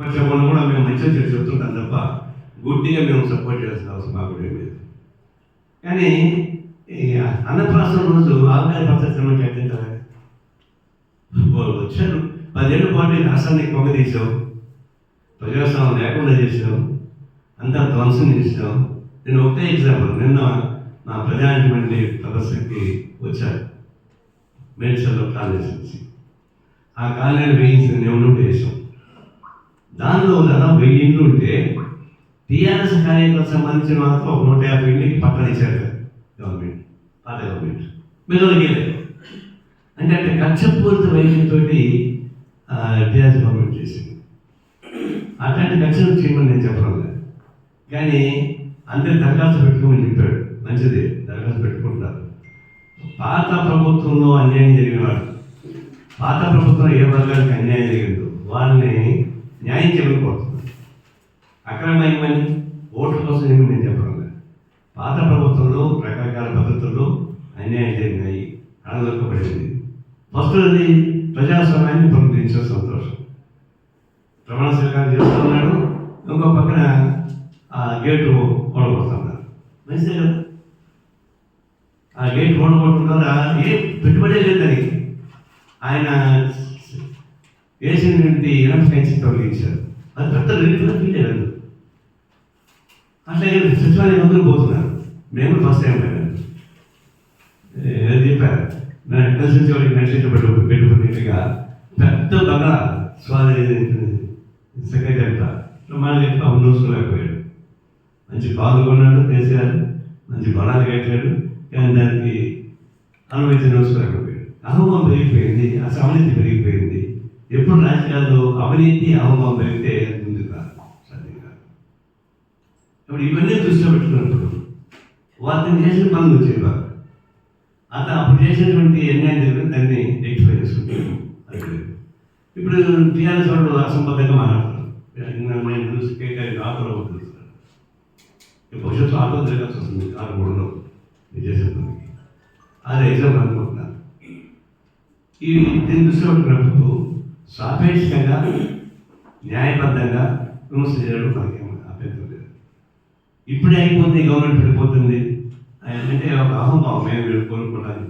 చెప్పడం కూడా మేము మంచిగా చేసి చెప్తుంటాం తప్ప గుడ్డిగా మేము సపోర్ట్ చేయాల్సిన అవసరం మాకు లేదు. కానీ అన్నప్రాసం రోజు ఆదాయ పద్ధతి కట్టించాలి వచ్చారు. పదేళ్ళ పాటు రాష్ట్రానికి పొగ తీసావు ప్రజాస్వామ్యం లేకుండా చేసావు అంతా ధ్వంసం చేసావు నేను ఒకటే ఎగ్జాంపుల్ నిన్న నా ప్రజామంత్రి ప్రదర్శనకి వచ్చారు. మేడ్చల్లో కాలేజ్ నుంచి ఆ కాలేజీ వేయించిన నేను వేసాం దానిలో ఉన్న వెయ్యి ఇండ్లు ఉంటే టీఆర్ఎస్ కార్యకర్తలకు సంబంధించిన మాత్రం ఒక నూట యాభై ఇంటికి పక్కన ఇచ్చారు గవర్నమెంట్ పాత గవర్నమెంట్. మిగతాకి అంటే అంటే కక్షపూరిత వైద్యంతో టీఆర్ఎస్ గవర్నమెంట్ చేసింది. అట్లాంటి కక్షలు చేయమని నేను చెప్పడం లేదు. కానీ అందరు దరఖాస్తు పెట్టుకోమని చెప్పాడు మంచిది దరఖాస్తు పెట్టుకుంటారు పాత ప్రభుత్వంలో అన్యాయం జరిగిన వాడు పాత ప్రభుత్వం ఏ వర్గానికి అన్యాయం జరిగిందో వాళ్ళని న్యాయం చేయమని కోరుతున్నాను అక్రమమైనవని ఓట్ల కోసం ఏమి నేను చెప్పడం పాత ప్రభుత్వంలో రకరకాల పద్ధతుల్లో అన్యాయం జరిగినాయి. అడగొక్కబడింది ఫస్ట్ అది ప్రజాస్వామ్యాన్ని పునరుద్ధరించే సంతోషం. ప్రమాణ స్వీకారం చేస్తున్నాడు ఇంకో పక్కన ఆ గేటు ఓడగొడుతున్నారు. మంచిదే కదా. ఆ గేట్ ఓడగొట్టుకున్నారా ఏ పెట్టుబడే లేదు దానికి. ఆయన వేసినటువంటి ఇనం పెంచి తొలగించారు అది పెద్ద రిలీఫ్గా ఫీల్ అయ్యారు అట్లాగే సచివాలయం అందరూ పోతున్నారు. మేము ఫస్ట్ టైం వెళ్ళాను చెప్పారు. నా కలిసి వచ్చేవాడికి మెసేజ్ పెట్టు పెట్టుకున్నట్టుగా పెద్ద బాగా స్వామి సెక్రటరీ అంట మళ్ళీ చెప్పి నూసుకోలేకపోయాడు మంచి బాగా కొన్నాడు కేసీఆర్ మంచి బలాలు కట్టాడు. కానీ దానికి అనుభవించి నూసుకోలేకపోయాడు అహంభావం పెరిగిపోయింది అసలు పెరిగిపోయింది. ఎప్పుడు రాజకీయాల్లో అవినీతి అవమానం పెరిగితే ముందుకు రాదు కాదు ఇప్పుడు ఇవన్నీ దృష్టిలో పెట్టుకున్నప్పుడు వాటిని చేసిన పనులు వచ్చేవారు అతను అప్పుడు చేసినటువంటి అన్యాయం జరిగిన దాన్ని రెక్టిఫై చేసుకుంటాను ఇప్పుడు టీఆర్ఎస్ వాళ్ళు అసంబద్ధంగా మాట్లాడుతున్నారు. నిన్న నేను చూసి కేటీఆర్ ఆటోలో చూస్తాను భవిష్యత్తు ఆటో తిరగాల్సి వస్తుంది. ఆరు మూడులో మీరు పనికి. అది ఎగ్జామ్ అనుకుంటున్నాను. ఈ దీన్ని దృష్టిలో పెట్టుకున్నప్పుడు సాపేక్షంగా న్యాయబద్ధంగా విమర్శ చేయడం మనకేమో అభ్యంతరం లేదు ఇప్పుడే అయిపోతుంది గవర్నమెంట్ పడిపోతుంది. అంటే ఒక అహంభావం మేము వీళ్ళు కోరుకోవడానికి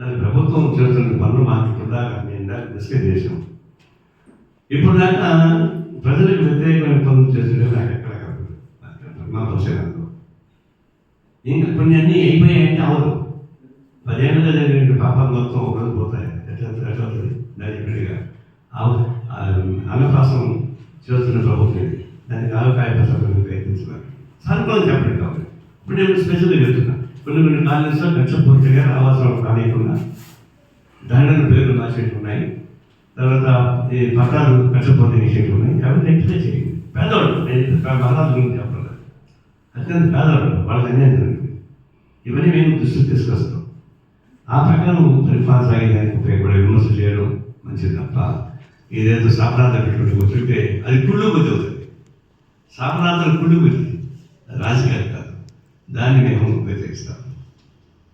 దాని ప్రభుత్వం చేస్తున్న పనులు మాకు ఇప్పుడు దాకా మేము దాకా డిస్కస్ చేసాం ఇప్పుడు దాకా ప్రజలకు వ్యతిరేకమైన పనులు చేస్తుంటే నాకు ఎక్కడ కనపడదు. మా పరిశీలనలో ఇంకా కొన్ని అన్నీ అయిపోయాయంటే అవదు. పదేళ్ళుగా జరిగిన పాపాలు మొత్తం ఒకరోజు పోతాయి. ఎట్లా ఎట్లా దాని అన్నప్రాసం చేస్తున్న ప్రభుత్వం ఇది దానికి ఆవకాయ ప్రసాదం ప్రయత్నించున్నారు సానుకూలం చెప్పండి కాబట్టి ఇప్పుడు నేను స్పెషల్గా చెప్తున్నా. కొన్ని కొన్ని కాలేజెస్లో ఖర్చుపూర్తిగా రావాల్సిన కానీయకుండా దండన పేర్లు రాసేట్టు ఉన్నాయి. తర్వాత ఈ పట్టాలు ఖర్చుపోతే చేసేట్టు ఉన్నాయి. కాబట్టి నెక్స్ట్ చేయండి. పేదవాడు నేను మహారాజు గురించి చెప్పలేదు. అత్యంత పేదవాడు వాళ్ళకి అన్యాయం జరిగింది. ఇవన్నీ మేము దృష్టికి తీసుకొస్తాం ఆ ప్రకారం పరిపాలన సాగేదానికి ఉపయోగపడే విమర్శ చేయడం మంచిది తప్ప ఏదేదో సామ్రాంతం పెట్టుకుంటే కూర్చుంటే అది కుళ్ళు బుద్ధి అవుతుంది. సాపరాధలు కుళ్ళు బుద్ధి రాజకీయాలు కాదు. దాన్ని మేము వ్యతిరేకిస్తాం